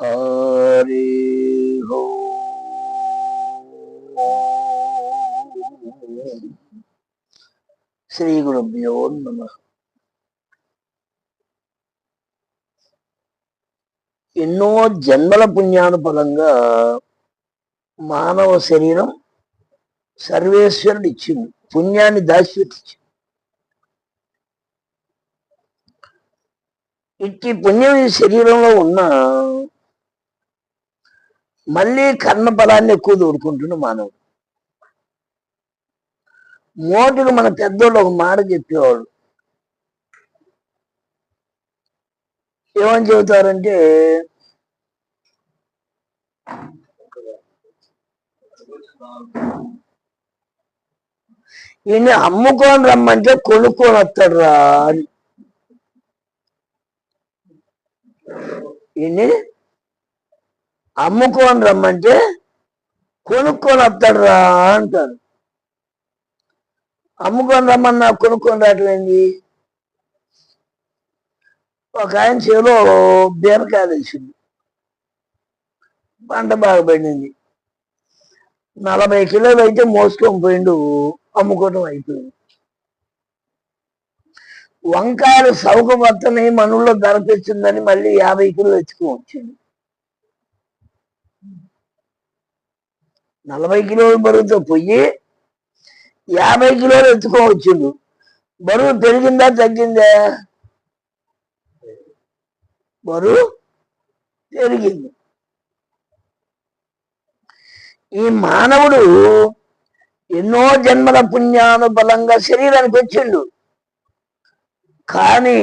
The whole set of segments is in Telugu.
హరి శ్రీ గురుభ్యో నమ. ఎన్నో జన్మల పుణ్యానుఫలంగా మానవ శరీరం సర్వేశ్వరుడు ఇచ్చింది పుణ్యాన్ని దాచిపెట్టించింది. ఇట్టి పుణ్యం ఈ శరీరంలో ఉన్న మళ్ళీ కర్మ బలాన్ని ఎక్కువ దూరుకుంటున్న మానవుడు. మోటుడు మన పెద్దోళ్ళు ఒక మాట చెప్పేవాడు ఏమని చెబుతారంటే ఈయన అమ్ముకొని రమ్మంటే కొనుక్కొని వస్తాడు రా అని. ఈయన్ని అమ్ముకొని రమ్మంటే కొనుక్కొని వస్తాడు రా అంటారు. అమ్ముకొని రమ్మన్నా కొనుక్కొని రావట్లేంది ఒక ఆయన చేలో బీరకాయలు వేసింది పంట బాగా పడింది. నలభై కిలోలు అయితే మోసుకొని పోయిండు అమ్ముకోవడం అయిపోయింది. వంకాయలు సౌక మొత్తని మనలో ధరపెచ్చిందని మళ్ళీ యాభై కిలోలు తెచ్చుకొని వచ్చింది నలభై కిలోలు బరువుతో పోయి యాభై కిలోలు ఎత్తుకోవచ్చుండు బరువు పెరిగిందా తగ్గిందా? బరువు పెరిగింది. ఈ మానవుడు ఎన్నో జన్మల పుణ్యానుబలంగా శరీరానికి వచ్చిండు కానీ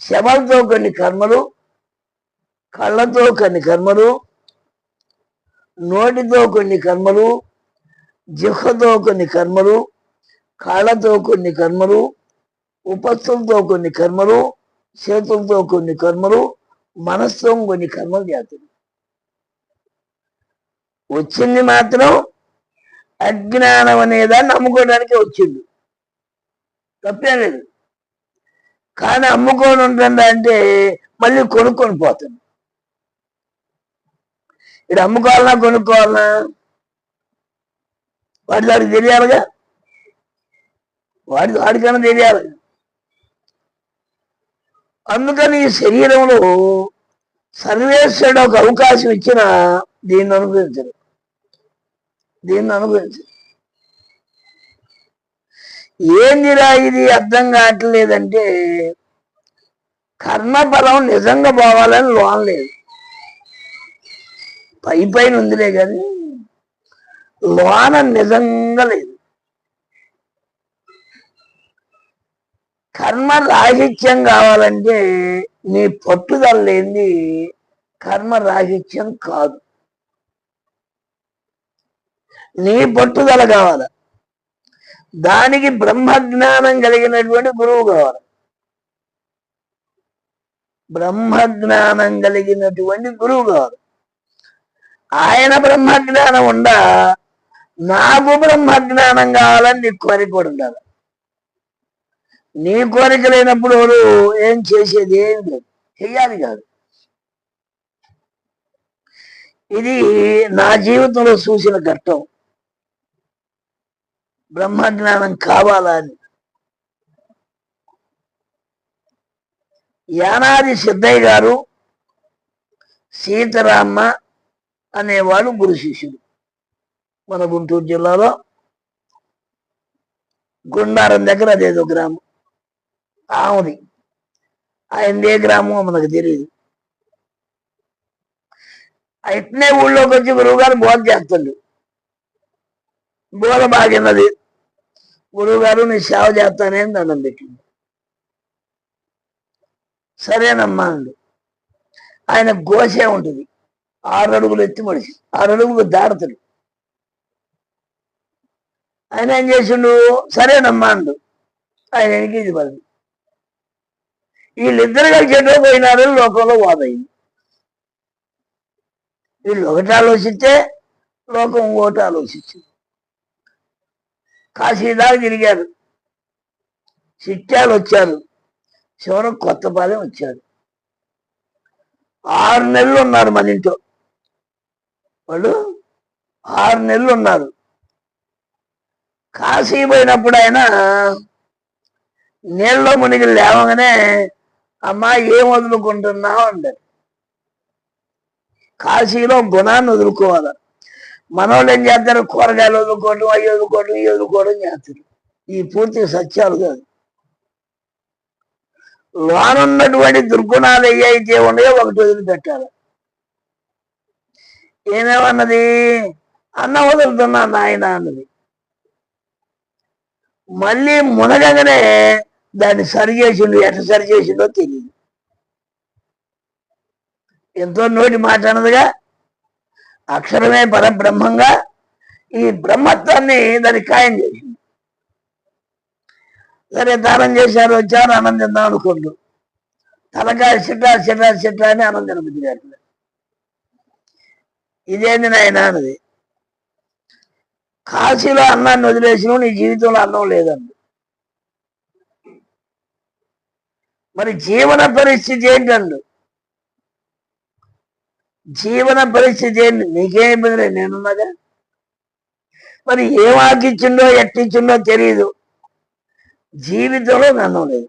శవలతో కొన్ని కర్మలు కళ్ళతో కొన్ని కర్మలు నోటితో కొన్ని కర్మలు జిహ్వతో కొన్ని కర్మలు కాళ్ళతో కొన్ని కర్మలు ఉపస్థులతో కొన్ని కర్మలు చేతులతో కొన్ని కర్మలు మనస్సుతో కొన్ని కర్మలు చేస్తుంది వచ్చింది మాత్రం అజ్ఞానం అనేదాన్ని అమ్ముకోవడానికి వచ్చింది. తప్పేం లేదు. కానీ అమ్ముకొని ఉంటుందా అంటే మళ్ళీ కొనుక్కొని పోతుంది ఇది అమ్ముకోవాలన్నా కొనుక్కోవాలన్నా వాడి వాడికి తెలియాలిగా. వాడి వాడికన్నా తెలియాలి. అందుకని ఈ శరీరంలో సర్వేశ్వరుడు ఒక అవకాశం ఇచ్చిన దీన్ని అనుభవించరు దీన్ని అనుభవించరు ఏందిరా ఇది అర్థం కావట్లేదంటే కర్మఫలం నిజంగా పోవాలని లోన్ లేదు. పై పైన ఉందిలే కానీ లోన నిజంగా లేదు. కర్మ రాహిత్యం కావాలంటే నీ పట్టుదల లేని కర్మ రాహిత్యం కాదు. నీ పట్టుదల కావాలి. దానికి బ్రహ్మజ్ఞానం కలిగినటువంటి గురువు కావాలి. బ్రహ్మజ్ఞానం కలిగినటువంటి గురువు కావాలి. ఆయన బ్రహ్మజ్ఞానం ఉండ నాకు బ్రహ్మజ్ఞానం కావాలని నీ కోరిక కూడా ఉండాలి. నీ కోరిక లేనప్పుడు ఎవరు ఏం చేసేది ఏం లేదు. చెయ్యాలి కాదు. ఇది నా జీవితంలో చూసిన ఘట్టం. బ్రహ్మజ్ఞానం కావాలా అని. యానాది సిద్ధయ్య గారు సీతారామ అనేవాడు గురు శిష్యుడు మన గుంటూరు జిల్లాలో గుండారం దగ్గర అదేదో గ్రామం. ఆమెది ఆయన ఏ గ్రామం మనకు తెలియదు ఇట్నే ఊళ్ళోకి వచ్చి గురువు గారు బోధ చేస్తుండ్రు బోధ బాగినది గురువు గారు నీ సేవ చేస్తానే దండం పెట్టింది సరేనమ్మా అండి. ఆయన గోసే ఉంటుంది. ఆరు అడుగులు ఎత్తి మనిషి ఆరు అడుగులు దాడతాడు. ఆయన ఏం చేసిండు? సరేనమ్మా అండు. ఆయన వెనక్కి ఇది పడింది వీళ్ళిద్దరు కలిసేటో పోయినారు లోకంలో వాదయింది వీళ్ళు ఒకటి ఆలోచిస్తే లోకం ఇంకోటి ఆలోచించింది కాశీదాకా తిరిగారు. చిట్టాలు వచ్చారు. చివరకు కొత్తపాలెం వచ్చారు. ఆరు నెలలు ఉన్నారు మన ఇంట్లో. వాళ్ళు ఆరు నెలలు ఉన్నారు. కాశీ పోయినప్పుడు ఆయన నీళ్ళలో మునిగి లేవగానే అమ్మా ఏం వదులుకుంటున్నావు? అంటారు. కాశీలో గుణాన్ని వదులుకోవాలి. మనోళ్ళు ఏం చేస్తారు? కూరగాయలు వదులుకోవడం అవి వదులుకోవడం ఇవి వదులుకోవడం చేస్తారు. ఈ పూర్తి సత్యాలు కాదు. లోనున్నటువంటి దుర్గుణాలు ఏ అయితే ఉన్నాయో ఒకటి వదిలిపెట్టాలి. ఏమేమన్నది? అన్న వదులుతున్నా నాయన అన్నది. మళ్ళీ మునగగానే దాన్ని సరి చేసిండు ఎట్లా సరి చేసిండో తెలియదు ఎంతో నోటి మాట అన్నదిగా అక్షరమే పరబ్రహ్మంగా ఈ బ్రహ్మత్వాన్ని దాన్ని ఖాయం చేసింది సరే దానం చేశారు వచ్చారు ఆనందిద్దాం అనుకోండు. తలకాయ చిట్టా చిట్టా చిట్టా అని ఆనందం బుద్ధిగారు ఇదేంది నాయన అన్నది. కాశీలో అన్నాన్ని వదిలేసిన నీ జీవితంలో అన్నం లేదండి మరి జీవన పరిస్థితి ఏంటండు జీవన పరిస్థితి ఏంటి నీకేం ఇబ్బంది లేదు నేనున్నదా మరి ఏం ఆకిచ్చిండో ఎట్టిచ్చిండో తెలియదు జీవితంలో నన్ను లేదు.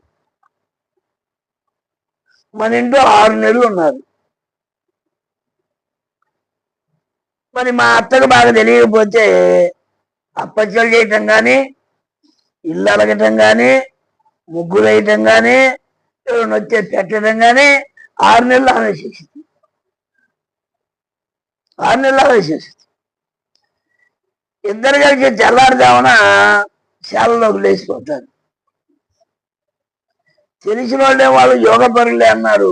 మన ఇంట్లో ఆరు నెలలు ఉన్నారు. మరి మా అత్తకు బాగా తెలియకపోతే అప్పచ్చలు చేయటం కానీ ఇల్లు అలగటం కానీ ముగ్గులు వేయటం కానీ ఎవరిని వచ్చే పెట్టడం కానీ ఆరు నెలలు ఆలోచిస్తుంది ఆరు నెలలు ఆలోచిస్తుంది ఇద్దరు కలిసి తెల్లారుదామన శాలలోకి లేచిపోతారు తెలిసిన వాళ్ళే వాళ్ళు యోగ పరులే అన్నారు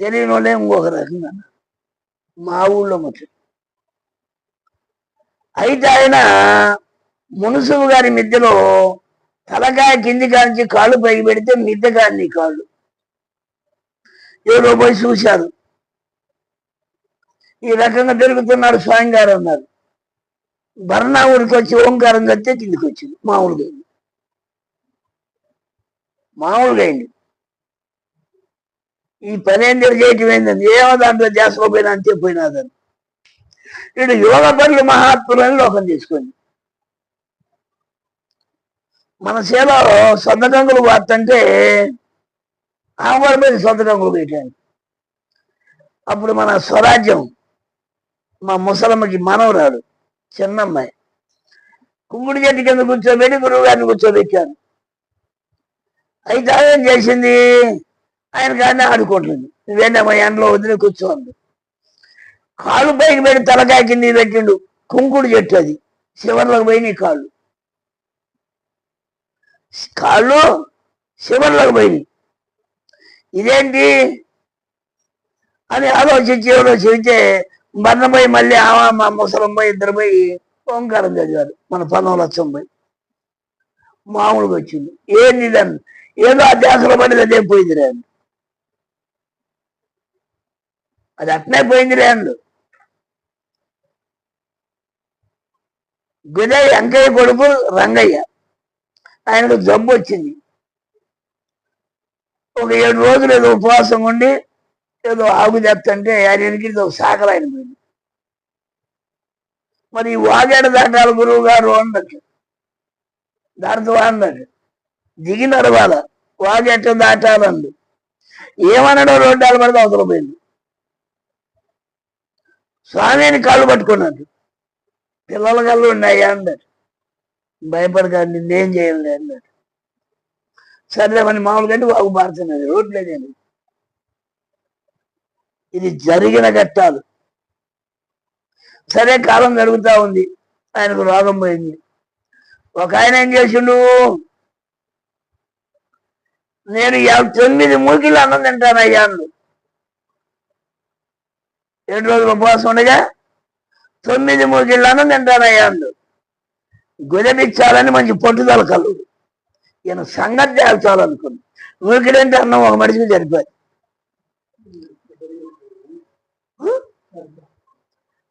తెలియని వాళ్ళే ఇంకొక రకంగా అన్నారు. మా ఊళ్ళో మొత్తం అయితే ఆయన మునుసువు గారి మిద్దెలో తలకాయ కింది కాంచి కాళ్ళు పైకి పెడితే మిద్దె కాని కాళ్ళు. ఎవరో పోయి చూశారు. ఈ రకంగా తిరుగుతున్నాడు స్వామి గారు అన్నారు. భరణా ఊరికి వచ్చి ఓంకారం కడితే కిందికి వచ్చింది మామూలుగా అయింది. మామూలుగా అయింది. ఈ పని ఏం చేయటం ఏంటండి ఏమో దాంట్లో దేశంలో పోయినా దాన్ని. పోయినాదని యోగ పనులు మహాత్ములని లోకం తీసుకుంది. మన సేలో సొంత గంగులు వార్తంటే ఆమె మీద సొంత గంగులు పెట్టాను అప్పుడు మన స్వరాజ్యం మా ముసలమ్మకి మనవరాడు చిన్నమ్మాయి. కుంగుడి చెట్టు కింద కూర్చోబెట్టి గురువు గారిని కూర్చోబెట్టాను అయితే ఏం చేసింది? ఆయన కానీ ఆడుకుంటుంది. నువ్వేంటమ్మా ఎండలో వదిలి కూర్చోండి కాళ్ళు పైకి పెట్టి తలకాయ కింద పెట్టిండు. కుంకుడు చెట్టు అది. శివర్లోకి పోయినాయి కాళ్ళు. కాళ్ళు శివర్లోకి పోయినాయి ఇదేంటి? అని ఆలోచించి ఎవరో చెబితే బన్నపోయి మళ్ళీ ఆమె మా ముసలం పోయి ఇద్దరు పోయి ఓంకారం చదివారు. మన పదం లక్షం పోయి. మామూలుగా వచ్చింది. ఏంది దాన్ని ఏదో ఆ దేశంలో పడింది అదే పోయింది రేండు. అది అట్నే పోయింది రేండు. గుదయ్ వెంకయ్య కొడుకు రంగయ్య. ఆయనకు జబ్బు వచ్చింది. ఒక ఏడు రోజులు ఏదో ఉపవాసం ఉండి ఏదో ఆగు చెప్తుంటే ఆయనకి ఒక శాఖలు ఆయన పోయింది మరి ఈ వాగాడ దాటాలి గురువు గారు అన్నట్టు దాంతో అన్నాడు దిగి నడవాల వాగేట దాటాలండి. ఏమన్నాడో రోడ్డు పడితే అవతల పోయింది. స్వామిని కాళ్ళు పట్టుకున్నాడు. పిల్లల కళ్ళు ఉన్నాయా అన్నాడు భయపడకండి నేనేం చేయాలి అన్నాడు సరే మన మామూలుగా అంటే వాగు మారుతున్నది రోడ్లే నేను. ఇది జరిగిన ఘట్టాలు. సరే కాలం జరుగుతా ఉంది. ఆయనకు రోగం పోయింది. ఒక ఆయన ఏం చేసిండు? నేను యాభై తొమ్మిది మూకిలు అన్నం తింటాను అయ్యా అన్నాడు. ఏడు రోజులు ఉపవాసం ఉండగా తొమ్మిది మూగిళ్ళను అన్నం తింటాను మంచి పట్టుదల కలు ఈయన సంగతి తేల్చాలనుకుంది. మూకిలంటే అన్నం ఒక మనిషికి సరిపోయి.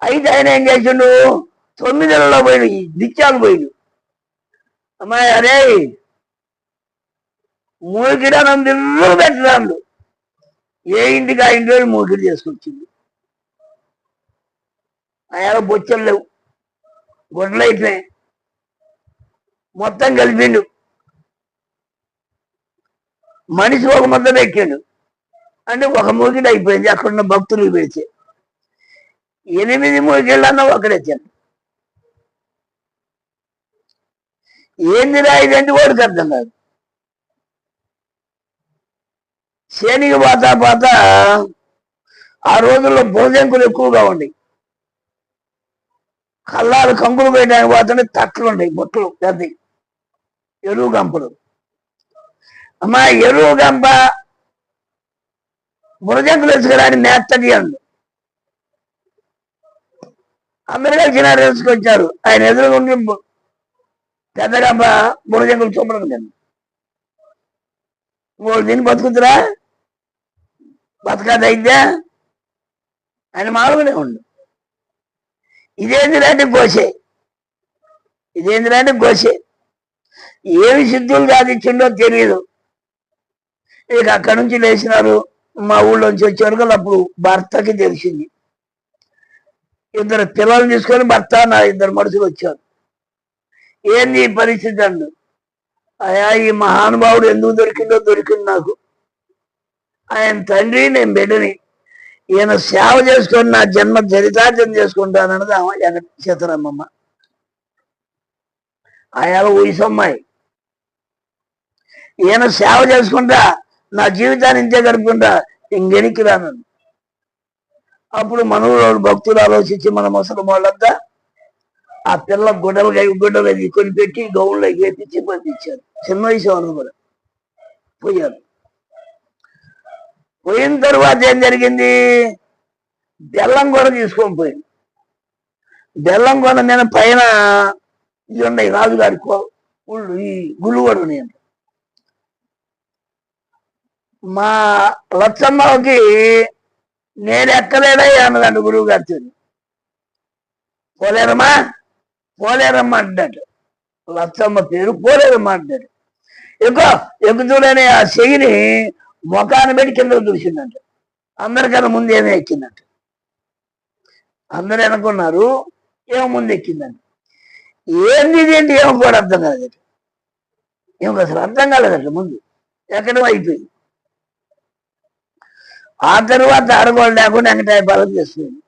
అయితే ఆయన ఏం చేసిండు? తొమ్మిదిలలో పోయిన దిత్యాలు పోయిండు. అమ్మాయి అరే మూకిడనం దివ్వు పెట్టినాడు ఏ ఇంటికి ఆ ఇంట్లో మూకిడి చేసుకొచ్చింది? ఆయన బొచ్చలు లేవు. గొడ్డలు అయిపోయాయి. మొత్తం కలిపిండు. మనిషి ఒక మొత్తం ఎక్కాడు. అంటే ఒక మూకిడు అయిపోయింది. అక్కడున్న భక్తులు పెడితే ఎనిమిది మూకిళ్ళన్నా ఒకడెచ్చాడు ఏంది ఇదంటే వాడికి అర్థం కాదు. శనికి పోతా పోతా ఆ రోజుల్లో భోజంకులు ఎక్కువగా ఉండేవి కల్లాలు కంకులు పెట్టడానికి పోతుంటే తట్లు ఉండేవి బొట్టలు పెద్దవి ఎరువు గంపలు. అమ్మా ఎరువు గంప బురజంకులు వేసుకురాని మేత్తడి అంది. అందరు కలిసి వేసుకొచ్చారు ఆయన ఎదురుగా ఉండి పెద్ద గంప బురజంకులు చూపడం నేను మూడు దీన్ని బతుకుతురా? బతకాదైద్దా ఆయన మామూలుగానే ఉండు. ఇదేంటిదంటే గోసే? ఇదేంటిదంటే గోసే? ఏమి సిద్ధులు సాధించిండో తెలియదు ఇక అక్కడి నుంచి లేచినారు మా ఊళ్ళోంచి వచ్చే వరకు అప్పుడు భర్తకి తెలిసింది. ఇద్దరు పిల్లల్ని తీసుకొని భర్త నా ఇద్దరు మనుషులు వచ్చారు. ఏంది ఈ పరిస్థితి అండి అయా ఈ మహానుభావుడు ఎందుకు దొరికిందో దొరికింది నాకు. ఆయన తండ్రి నేను బిడ్డని. ఈయన సేవ చేసుకొని నా జన్మ చరితార్థం చేసుకుంటానన్నది ఆమె జగన్ సీతారామమ్మ. ఆయన ఊసమ్మాయి ఈయన సేవ చేసుకుంటా నా జీవితాన్ని ఇంతే గడుపుకుంటా ఇంకెనికి రాను. అప్పుడు మనవుడు భక్తులు ఆలోచించి మన ముసలి వాళ్ళంతా ఆ పిల్ల గుడ్డలు గుడ్డలు కొని పెట్టి గౌన్లో వేపించి పంపించారు. చిన్న వయసు వాళ్ళు కూడా. పోయారు. పోయిన తర్వాత ఏం జరిగింది? బెల్లం కూడా తీసుకొని పోయింది. బెల్లం కూడా నేను పైన ఇవి ఉన్నాయి రాజుగారి కో- ఈ గుళ్ళు కూడా ఉన్నాయి మా లచ్చమ్మకి నేను ఎక్కలేడయ్యా అన్నదండి గురువు గారితో పోలేరమ్మా? పోలేరమ్మ అంటాడు లచ్చమ్మ పేరు పోలేరమ్మ అంటాడు ఎక్కువ ఎక్కుతూడని ఆ చెయ్యిని ముఖాన్ని పెట్టి కింద చూసిందంట అందరికన్నా ముందు ఏమీ ఎక్కిందంట. అందరూ అనుకున్నారు ఏమో ముందు ఎక్కిందంట. ఏంది ఇదేంటి ఏమో కూడా అర్థం కాలేదు ఏమో అసలు అర్థం కాలేదట ముందు. ఎక్కడో అయిపోయింది. ఆ తర్వాత అడగోళ్ళు లేకుండా వెంకటాయ పాలన చేస్తుంది.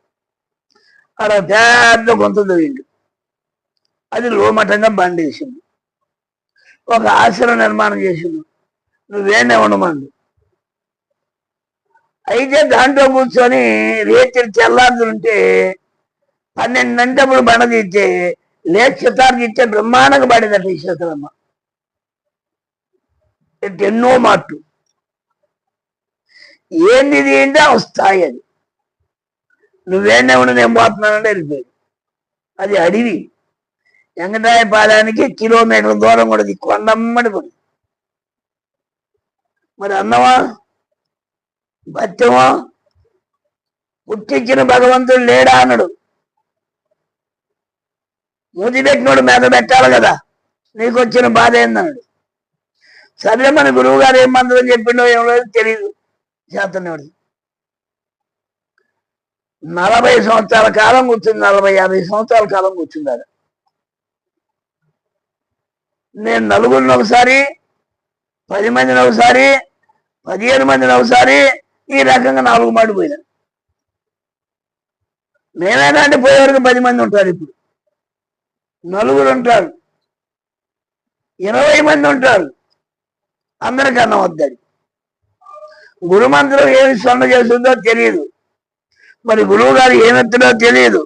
అక్కడ పెద్ద గొంత దొరికిండు అది లోమటంగా బండి వేసింది. ఒక ఆశ్రమ నిర్మాణం చేసిండు నువ్వేనే ఉండమండు? అయితే దాంట్లో కూర్చొని రేత్రి తెల్లారుతుంటే పన్నెండు గంటప్పుడు బండ తీస్తే లేచి చిత్తారు ఇచ్చే బ్రహ్మాండంగా పడేదట ఈ చిత్రమ్మ ఎన్నో మాటు ఏంది ఏంటో వస్తాయి స్థాయి అది. నువ్వేనే ఉండి నేను పోతున్నానంటే వెళ్ళిపోయాడు అది అడివి. వెంకటాయ పాదానికి కిలోమీటర్ దూరం కూడా కొండమ్మడి పడి మరి అన్నమా? భత్యమో పుట్టించిన భగవంతుడు లేడా అన్నాడు. మూతి పెట్టినోడు మీద పెట్టాలి కదా నీకు వచ్చిన బాధ ఏందన్నాడు. సరే మన గురువు గారు ఏం మంత్రం చెప్పిండో ఏం లేదు తెలియదు చేతనేవాడు నలభై సంవత్సరాల కాలం కూర్చుంది నలభై యాభై సంవత్సరాల కాలం కూర్చున్నాడు నేను నలుగురిని ఒకసారి పది మందిని ఒకసారి పదిహేను మందిని ఒకసారి ఈ రకంగా నాలుగు మాటి పోయినా. మేమేనా అంటే పోయే వరకు పది మంది ఉంటారు ఇప్పుడు. నలుగురు ఉంటారు. ఇరవై మంది ఉంటారు. అందరికన్నా వద్దాడు గురుమంత్రం ఏమి సొంత చేస్తుందో తెలియదు. మరి గురువు గారు ఏమెత్తుడో తెలియదు.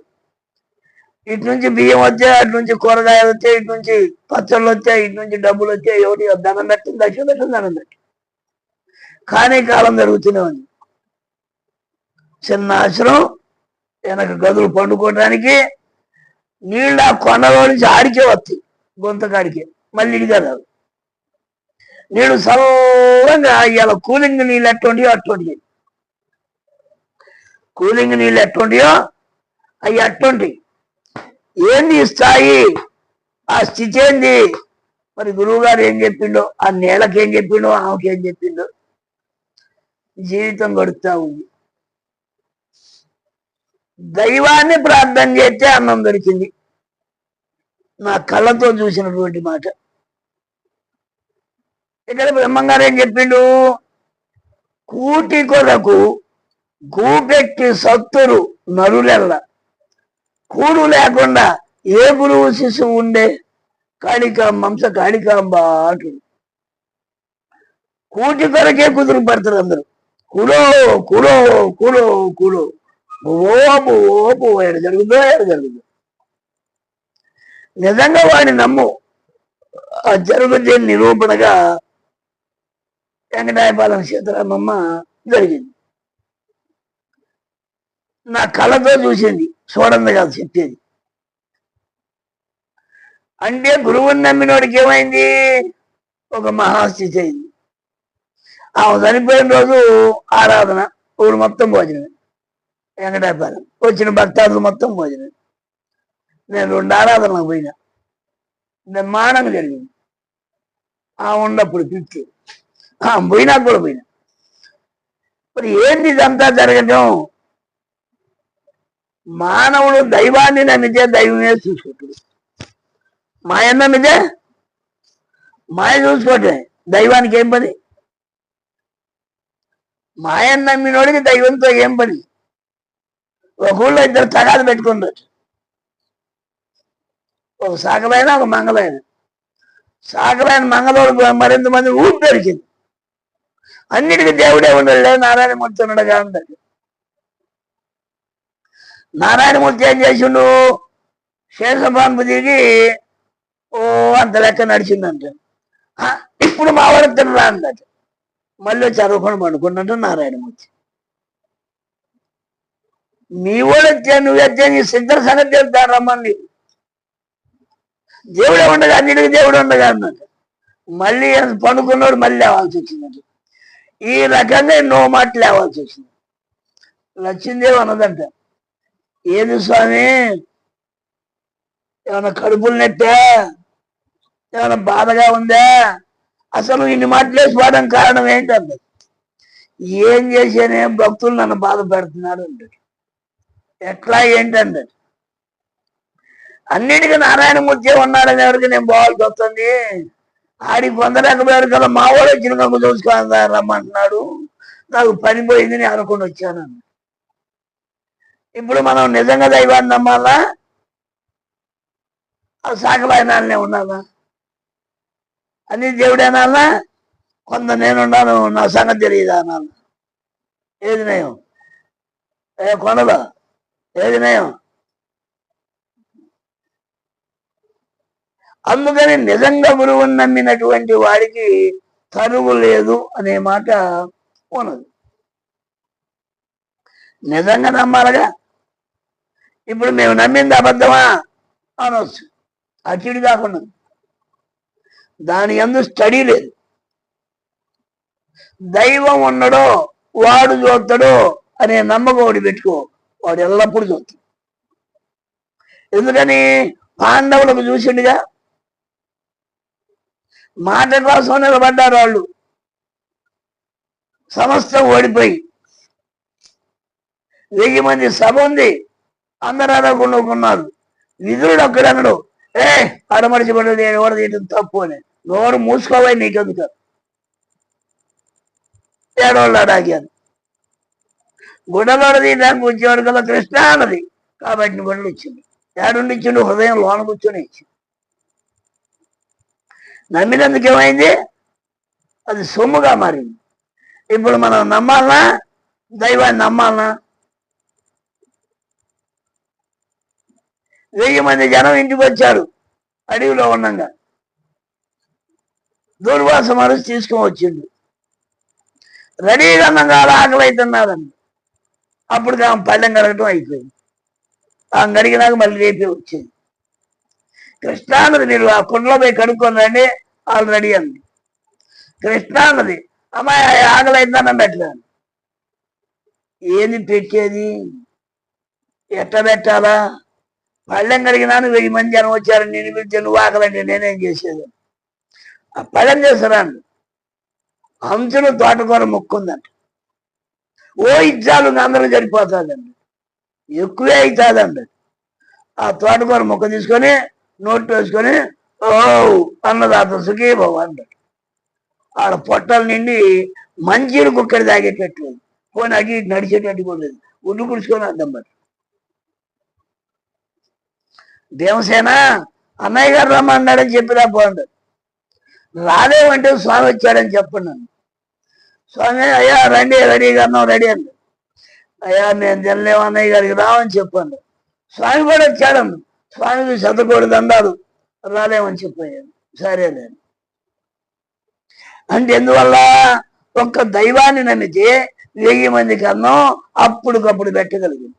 ఇటు నుంచి బియ్యం వచ్చాయి అటు నుంచి కూరగాయలు వచ్చాయి ఇటు నుంచి పచ్చళ్ళు వచ్చాయి ఇటు నుంచి డబ్బులు వచ్చాయి ఒకటి ధనం పెట్టింది దక్షిణ పెట్టింది ధనం పెట్టి కానీ కాలం జరుగుతూనే ఉంది. చిన్న ఆశ్రమం వెనక గదులు పండుకోవడానికి నీళ్ళు ఆ కొండలో నుంచి ఆడికే వస్తాయి గొంతకాడికే మళ్ళీ ఇడిగా రాదు నీళ్ళు సల్లంగా ఇలా కూలింగ్ నీళ్ళు ఎట్టుండియో అట్టుండి కూలింగ్ నీళ్ళు ఎట్టుండియో అవి అట్టుంటి ఏంది స్థాయి? ఆ స్థితి ఏంది? మరి గురువు గారు ఏం చెప్పిండో ఆ నేలకి ఏం చెప్పిండో ఆమెకి ఏం చెప్పిండో? జీవితం గడుపుతా ఉంది. దైవాన్ని ప్రార్థన చేస్తే అన్నం దొరికింది. నా కళ్ళతో చూసినటువంటి మాట. ఇక్కడ బ్రహ్మంగారు ఏం చెప్పిండు? కూటి కొరకు గూపెట్టి సత్తురు నరులెల్ల. కూడు లేకుండా ఏ గురువు శిశువు ఉండే కాళికాంబ మంస కాళికాంబ అంటుంది కూటి కొరకే కుదురు పడతారు అందరు. కులో కులో కులో కూడో ఓపు ఏడ ఎడ జరుగుతుందో ఎడ జరుగుతుందో నిజంగా వాడిని నమ్ము. ఆ జరుగుతే నిరూపణగా వెంకటాయపాలెం సీతారామమ్మ జరిగింది. నా కళతో చూసింది చూడంది కాదు చెప్పేది. అంటే గురువుని నమ్మినోడికి ఏమైంది? ఒక మహాస్థితి అయింది. ఆమె చనిపోయిన రోజు ఆరాధన ఊరు మొత్తం భోజనం వెంకటాపాలెం వచ్చిన భక్తాదులు మొత్తం భోజనం నేను రెండు ఆరాధనలకు పోయినా. నిర్మాణం జరిగింది. ఆ ఉన్నప్పుడు పిచ్చి ఆ పోయినా కూడా పోయినా. మరి ఏంది ఇదంతా జరగటం? మానవుడు దైవాన్ని నమ్మితే దైవమే చూసుకుంటాడు మాయ నమ్మితే? మాయ చూసుకోవటమే దైవానికి ఏం పని? మాయను నమ్మినోడికి దైవంతో ఏం పని? ఒక ఊళ్ళో ఇద్దరు తగాదు పెట్టుకుంటారు ఒక సాగలైన ఒక మంగళైన సాగలైన మంగళోడు మరింత మంది ఊరు దొరికింది. అన్నిటికీ దేవుడే ఉండలే నారాయణమూర్తి ఉండగా ఉంటాడు నారాయణమూర్తి ఏం చేసిండు? శేషపాన్పు దిగి ఓ అంత లెక్క నడిచిందంట. ఇప్పుడు మా వాడు తినరా అందట మళ్ళీ చదువుకొని పండుకున్నట్టు నారాయణమూర్తి. నీ వాడు వచ్చా నువ్వు వచ్చా నీ సిద్ధ సంగతి చెప్తాడు రమ్మని. దేవుడే ఉండగా అన్నిటికీ దేవుడు ఉండగా అన్నట్టు మళ్ళీ పండుకున్నాడు మళ్ళీ లేవాల్సి వచ్చిందంట. ఈ రకంగా నో మాటలు లేవాల్సి వచ్చింది. లక్ష్మీదేవి అన్నదంట ఏది స్వామి? ఏమైనా కడుపులు నెట్టా? ఏమైనా బాధగా ఉందా? అసలు ఇన్ని మాటలేసి పోవడం కారణం ఏంటంటే ఏం చేసేనే భక్తులు నన్ను బాధ పెడుతున్నాడు అంటాడు ఎట్లా ఏంటండి? అన్నిటికీ నారాయణమూర్తి ఉన్నాడని ఎవరికి నేను పోవాల్సి వస్తుంది ఆడికి పొందలేకపోయారు కదా మా వాడు వచ్చిన కనుక చూసుకోవాలి రమ్మంటున్నాడు. నాకు పని పోయింది నేను అనుకుని వచ్చాను ఇప్పుడు మనం నిజంగా దైవాన్ని నమ్మాలా? ఆ సాకలాయనాలనే ఉండాలా? అన్ని దేవుడేనాలా కొంత నేనున్నాను నా సంగతి తెలియదా అనాలి? ఏది నేను ఏ కొనదా? ఏది నయం? అందుకని నిజంగా గురువుని నమ్మినటువంటి వాడికి తరువు లేదు అనే మాట ఉన్నది నిజంగా నమ్మాలిగా? ఇప్పుడు మేము నమ్మింది అబద్ధమా? అనొచ్చు. అటుడి కాకుండా. దాని ఎందు స్టడీ లేదు. దైవం ఉన్నడో వాడు చూస్తాడో అనే నమ్మకం వాడు పెట్టుకో. వాడు ఎల్లప్పుడూ చూస్తాడు. ఎందుకని? పాండవులకు చూసిండుగా? మాట కోసం నిలబడ్డారు వాళ్ళు. సమస్తం ఓడిపోయి. వెయ్యి మంది సభ ఉంది. అందరూ అడగకుండా విధుడు ఒక్కడన్నాడు ఏ అడమడిచిపడ్డది ఎవరు తీయడం తప్పు అని. నోరు మూసుకోవాలి నీకెందుకు? ఏడోళ్ళు అడాగాను గుడ్డలోడ తీయడానికి వచ్చేవాడు కదా కృష్ణ అన్నది కాబట్టి గుడలు ఇచ్చింది. ఏడుండి ఇచ్చిండు హృదయం లోన కూర్చొని ఇచ్చింది. నమ్మినందుకు ఏమైంది? అది సొమ్ముగా మారింది. ఇప్పుడు మనం నమ్మాలనా? దైవాన్ని నమ్మాలనా? వెయ్యి మంది జనం ఇంటికి వచ్చారు. అడవిలో ఉండగా. దుర్వాస మనసు తీసుకొని వచ్చిండు రెడీగా అన్నంగా ఆకలి అవుతున్నారండి అప్పుడు ఆమె పళ్ళెం కడగటం అయిపోయింది. ఆమె కడిగినాక మళ్ళీ రేపే వచ్చింది. కృష్ణానది అన్నది మీరు ఆ కుండలో పోయి కడుక్కొని రండి ఆల్రెడీ అంది కృష్ణానది అమ్మాయి ఆకలి అవుతుందని పెట్టలేదు ఏది పెట్టేది? ఎట్ట పెట్టాలా? పళ్ళెం కడిగినాను వెయ్యి మంది జనం వచ్చారు నేను పిలిచి నువ్వు ఆకలండి నేనేం చేసేది? ఆ పళ్ళెం చేస్తున్నాను హంసులు తోటకూర ముక్కుందంట. ఓ ఇచ్చాలు అందరం చనిపోతుందండి ఎక్కువే అవుతుందండి. ఆ తోటకూర మొక్క తీసుకొని నోట్ వేసుకొని ఓ అన్నదాత సుఖీ భవ అంటాడు ఆడ పొట్టలు నిండి మంచిని కుక్కడి తాగేటట్టు పోనీ అగి నడిచేటట్టు కూడా లేదు. ఉడ్డు పుడుచుకొని అర్థం పట్టు దేవసేన అన్నయ్య గారు రమ్మన్నాడని చెప్పిరా పోండి. రాలేమంటే స్వామి వచ్చాడని చెప్పండి. నన్ను స్వామి అయ్యా రండి రెడీగా అన్నాం రెడీ అండి అయ్యా నేను తినలేము అన్నయ్య గారికి రావని చెప్పండి స్వామి కూడా వచ్చాడన్న స్వామికి శతకోడి దండాలు రాలేమని చెప్పాను. సరే నేను. అంటే ఎందువల్ల? ఒక్క దైవాన్ని నమ్మితే వెయ్యి మంది కన్నం అప్పుడుకప్పుడు పెట్టగలిగింది.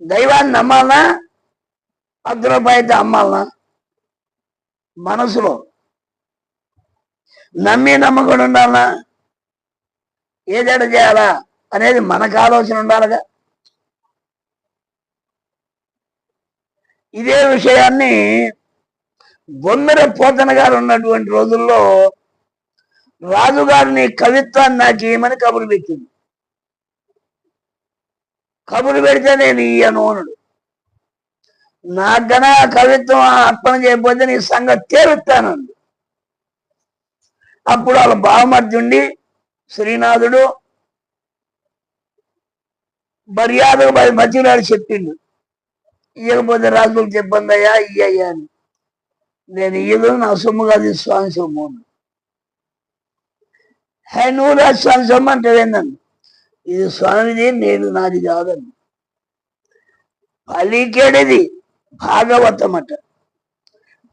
దైవాన్ని నమ్మాలనా? అర్ధ అయితే అమ్మాలనా మనసులో నమ్మి నమ్మకం ఉండాలనా? ఏదైనా చేయాలా అనేది మనకు ఆలోచన ఉండాలిగా. ఇదే విషయాన్ని బొమ్మిర పోతన గారు ఉన్నటువంటి రోజుల్లో రాజుగారిని కవిత్వాన్ని నాకు ఏమని కబురు పెట్టింది? కబురు పెడితే నేను ఇయ్యను అనుడు నాకన కవిత్వం అర్పణ చేయకపోతే నీ సంగతి తేరుతానండి అప్పుడు వాళ్ళ బావమర్జుండి శ్రీనాథుడు మర్యాద మధ్యనాడు చెప్పిండు. ఇవ్వకపోతే రాజులకు చెప్పండి అయ్యా ఇయ్యయ్యా అని. నేను ఇయ్యదు నా సొమ్ము కాదు స్వామి సొమ్ము హే నువ్వు రాజు స్వామి సొమ్ము అంటే ఏందండి? ఇది స్వామిది నేను నాది కాదండి. పలికెడిది భాగవతమట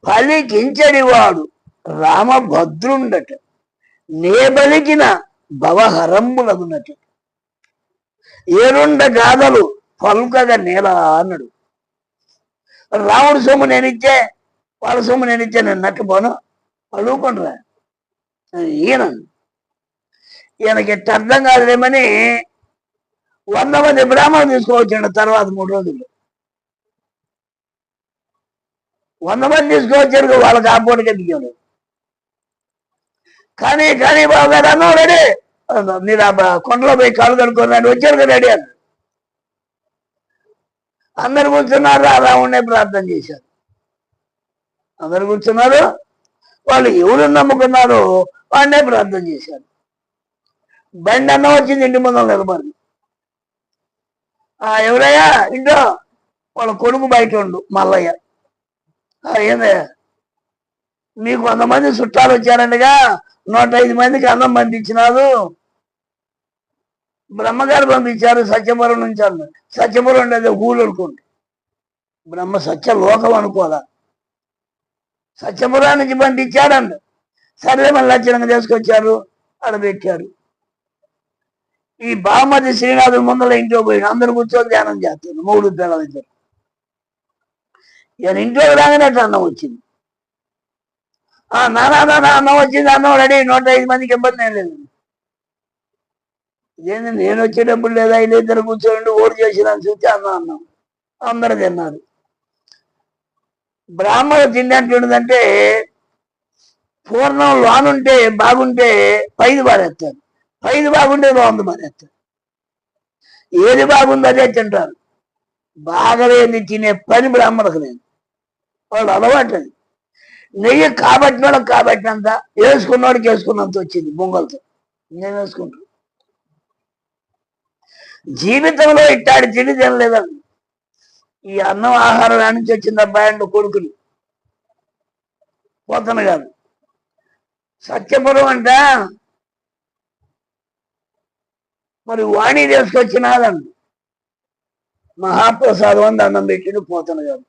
పలికించడి వాడు రామభద్రుండట. నే బలికిన భవహరంబులగునట ఏరుండ గాథలు పలుకగా నేల అన్నాడు. రాముడు సొమ్ము నేనిచ్చే వాళ్ళ సొమ్ము నేనిచ్చే నేను నట్టుపోను పలుకుండ్రా ఈయన ఈయనకి ఎట్ట అర్థం కాదులేమని వంద మంది బ్రాహ్మణులు తీసుకోవచ్చండి తర్వాత మూడు రోజులు. వంద మంది తీసుకొచ్చారు వాళ్ళకి ఆపోటికి దిగాడు. కానీ కానీ బాబు గారు అన్నం రెడీ. మీరు ఆ కొండలో పోయి కాలు కడుక్కున్నాడు వచ్చారు కదా రెడీ అన్నాడు అందరు కూర్చున్నారు అలా రాముడినే ప్రార్థన చేశారు. అందరు కూర్చున్నారు వాళ్ళు ఎవరు నమ్ముకున్నారు వాడినే ప్రార్థన చేశారు. బండి అన్న వచ్చింది ఇంటి ముందు నిలబడి ఆ ఎవరయ్యా? ఇంట్లో వాళ్ళ కొడుకు బయట ఉండు మల్లయ్య. ఏందయ్యా? మీకు కొంతమంది చుట్టాలు వచ్చారండిగా నూట ఐదు మందికి అన్నం పంపించినారు. బ్రహ్మగారు పంపించారు సత్యపురం నుంచి అన్నారు సత్యపురం ఉండేది ఊళ్ళు అనుకోండి. బ్రహ్మ సత్య లోకం అనుకోదా సత్యపురం నుంచి పంపించాడంట సరే మళ్ళీ లక్షణంగా తీసుకొచ్చారు ఆడ పెట్టారు. ఈ బామతి శ్రీనాథుడు ముందర ఇంట్లో పోయిన అందరు కూర్చొని ధ్యానం చేస్తారు మూడు పిల్లల ఇద్దరు ఈయన ఇంట్లో రాగానే అట్లా అన్నం వచ్చింది. నానా నానా అన్నం వచ్చింది అన్నం రెడీ నూట ఐదు మందికి ఇబ్బంది ఏం లేదు. ఇదేంది నేను వచ్చేటప్పుడు లేదా వీళ్ళు ఇద్దరు కూర్చోండి ఓడి చేసినా చూస్తే అన్నం అన్నం. అందరూ తిన్నారు. బ్రాహ్మణ తిండి పూర్ణం లోనుంటే బాగుంటే పైది పారేస్తారు. పైది బాగుంటే బాగుంది మారేస్తారు ఏది బాగుంది అదే తింటారు. బాగలేని తినే పని బ్రాహ్మణకు లేదు. వాళ్ళు అలవాటు అది. నెయ్యి కాబట్టినోళ్ళకి కాబట్టినంత వేసుకున్నోడికి వేసుకున్నంత వచ్చింది బొంగలతో. నేను వేసుకుంటాను జీవితంలో ఇట్టాడి తిండి తినలేదండి. ఈ అన్నం ఆహారం నుంచి వచ్చింది అబ్బాయి అండ్ కొడుకుని. పోతను కాదు. సత్యపురం అంట మరి వాణి తీసుకొచ్చినాదండి మహాప్రసాదం అని దండం పెట్టిండు పోతను కాదు.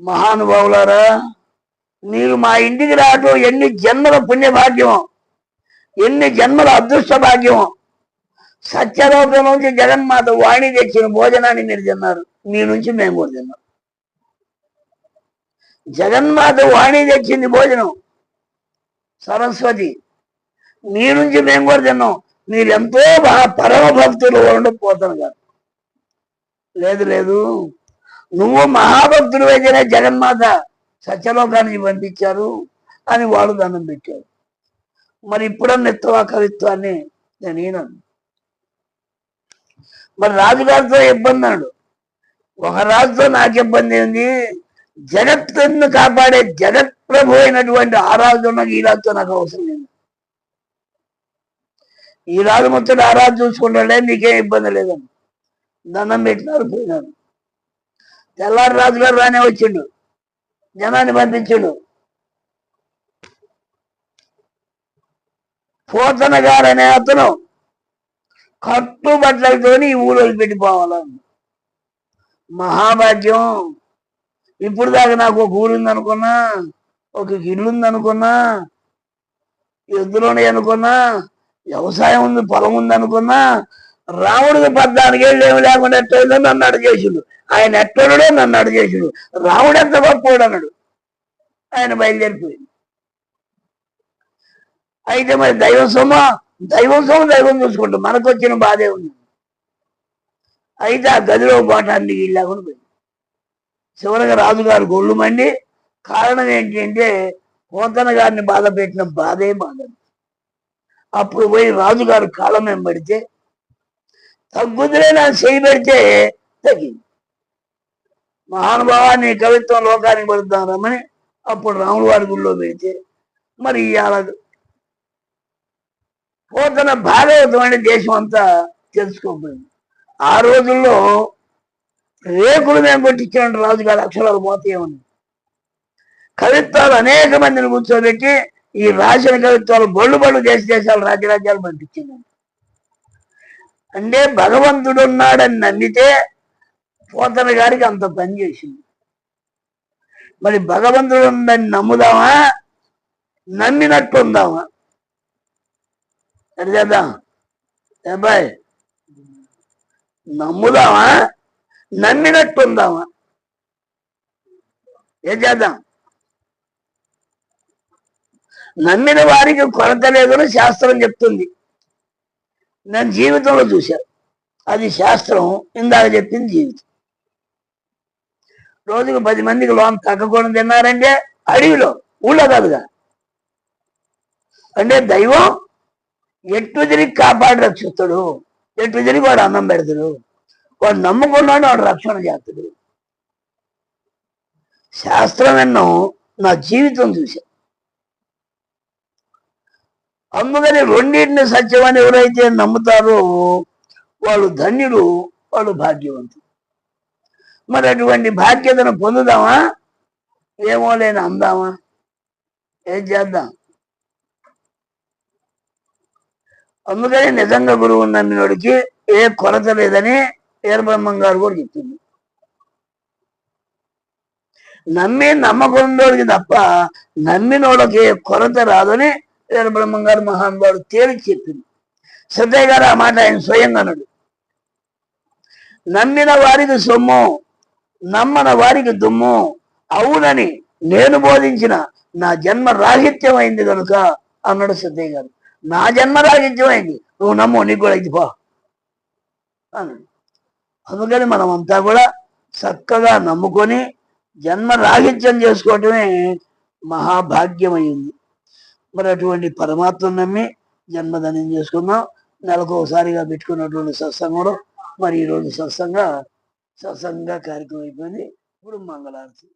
మహానుభావులారా మీరు మా ఇంటికి రావటం ఎన్ని జన్మల పుణ్య భాగ్యం ఎన్ని జన్మల అదృష్ట భాగ్యం సత్యరూపం నుంచి జగన్మాత వాణి తెచ్చిన భోజనాన్ని మీరు తిన్నారు. మీ నుంచి మేము కూడా తిన్నాం. జగన్మాత వాణి తెచ్చింది భోజనం. సరస్వతి మీ నుంచి మేము కూడా తిన్నాం. మీరు ఎంతో బాగా పరమ భక్తులు ఉండిపోతాను కాదు లేదు లేదు. నువ్వు మహాభక్తుడు అయితేనే జగన్మాత సత్యలోకానికి పంపించారు అని వాళ్ళు దండం పెట్టారు. మరి ఇప్పుడన్నా ఎత్తవా కవిత్వాన్ని నేను ఈనాను. మరి రాజుగారితో ఇబ్బంది అన్నాడు ఒక రాజుతో నాకు ఇబ్బంది ఏంది? జగత్తును కాపాడే జగత్ ప్రభు అయినటువంటి ఆ రాజు నాకు ఈ రాజుతో నాకు అవసరం లేదు. ఈ రాజు మొత్తం ఆ రాజు చూసుకుంటాడే నీకేం ఇబ్బంది లేదని. దండం పెట్టినారు పోయినారు. తెల్లారి రాజు గారు రానే వచ్చిండు. జనాన్ని పంపించిండు పోతన గారు అనే అతను కట్టుబట్టలతోని ఈ ఊరు వదిలిపెట్టిపోవాలని మహాభాగ్యం. ఇప్పుడు దాకా నాకు ఒక ఊరు అనుకున్నా ఒక ఇల్లు ఉంది అనుకున్నా ఎద్దులోనే అనుకున్నా వ్యవసాయం ఉంది పొలం ఉంది అనుకున్నా రాముడికి పద్నాలుగు ఏళ్ళు ఏమి లేకుండా ఎట్టయిందో నన్ను అడగేసిండు ఆయన ఎట్టడో నన్ను అడగేసిండు రాముడు ఎంత గొప్పోడు అన్నాడు. ఆయన బయలుదేరిపోయింది. అయితే మరి దైవ సొమ్మ దైవం సొమ్ము దైవం చూసుకుంటాం. మనకు వచ్చిన బాధే ఉంది. అయితే ఆ గదిలో పోవటానికి లేకుండా పోయింది. చివరిగా రాజుగారు గొళ్ళు మండి కారణం ఏంటి అంటే పోతన గారిని బాధ పెట్టిన బాధే బాధ అప్పుడు పోయి రాజుగారు కాలం వెంబడితే తగ్గుదలే నాకు చేయి పెడితే తగ్గింది మహానుభావాన్ని కవిత్వం లోకానికి పడుతాం రమ్మని అప్పుడు రాముడు వారి గుళ్ళో పెడితే మరి ఇవాళ పోతన భాగవతమైన దేశం అంతా తెలుసుకోకపోయింది. ఆ రోజుల్లో రేకులు మేము కొట్టించిన రాజుగారి అక్షరాలు పోతాయేమని కవిత్వాలు అనేక మందిని కూర్చోబెట్టి ఈ రాసిన కవిత్వాలు బళ్ళు బళ్ళు దేశ దేశాలు రాజ్యరాజ్యాలు పంపించిందండి అంటే భగవంతుడు ఉన్నాడని నమ్మితే పోతన గారికి అంత పని చేసింది. మరి భగవంతుడు ఉందని నమ్ముదామా? నమ్మినట్టు ఉందామా ఎట్లా చేద్దాం అబ్బాయి నమ్ముదామా? నమ్మినట్టు ఉందామా ఏం చేద్దాం? నమ్మిన వారికి కొరత లేదని శాస్త్రం చెప్తుంది. నేను జీవితంలో చూశాను అది శాస్త్రం ఇందాక చెప్పింది జీవితం. రోజుకు పది మందికి లోన్ తగ్గకుండా తిన్నారంటే అడవిలో ఊళ్ళో కాదుగా. అంటే దైవం ఎట్టు తిరిగి కాపాడి రక్షిస్తాడు ఎట్టు తిరిగి వాడు అన్నం పెడతాడు. వాడు నమ్ముకున్నాడు వాడు రక్షణ చేస్తాడు. శాస్త్రం ఎన్నో నా జీవితం చూశాను అందుకని రెండింటిని సత్యమని ఎవరైతే నమ్ముతారో వాళ్ళు ధన్యుడు వాళ్ళు భాగ్యవంతుడు మరి అటువంటి భాగ్యతను పొందుదామా? ఏమో లేని అందామా? ఏం చేద్దాం? అందుకని నిజంగా గురువు నమ్మినోడికి ఏ కొరత లేదని వీరబ్రహ్మం గారు కూడా చెప్తుంది నమ్మి నమ్మకుండోడికి తప్ప నమ్మినోడికి ఏ కొరత రాదని బ్రహ్మం గారు మహానుభావుడు తేల్చి చెప్పింది. శ్రద్ధయ్య గారు ఆ మాట ఆయన స్వయంగా అన్నాడు. నమ్మిన వారికి సొమ్ము నమ్మన వారికి దుమ్ము అవునని నేను బోధించిన నా జన్మ రాహిత్యమైంది కనుక అన్నాడు సిద్ధయ్య గారు. నా జన్మ రాహిత్యమైంది. నువ్వు నమ్ము నీకు కూడా ఇది పో అన్నాడు. అందుకని మనం అంతా కూడా చక్కగా నమ్ముకొని జన్మ రాహిత్యం చేసుకోవటమే మహాభాగ్యమైంది. మరి అటువంటి పరమాత్మ నమ్మి జన్మదనం చేసుకున్నాం నెలకు ఒకసారిగా పెట్టుకున్నటువంటి సత్సంగంలో మరి ఈరోజు సత్సంగ సత్సంగ కార్యక్రమం అయిపోయింది. ఇప్పుడు మంగళారతి.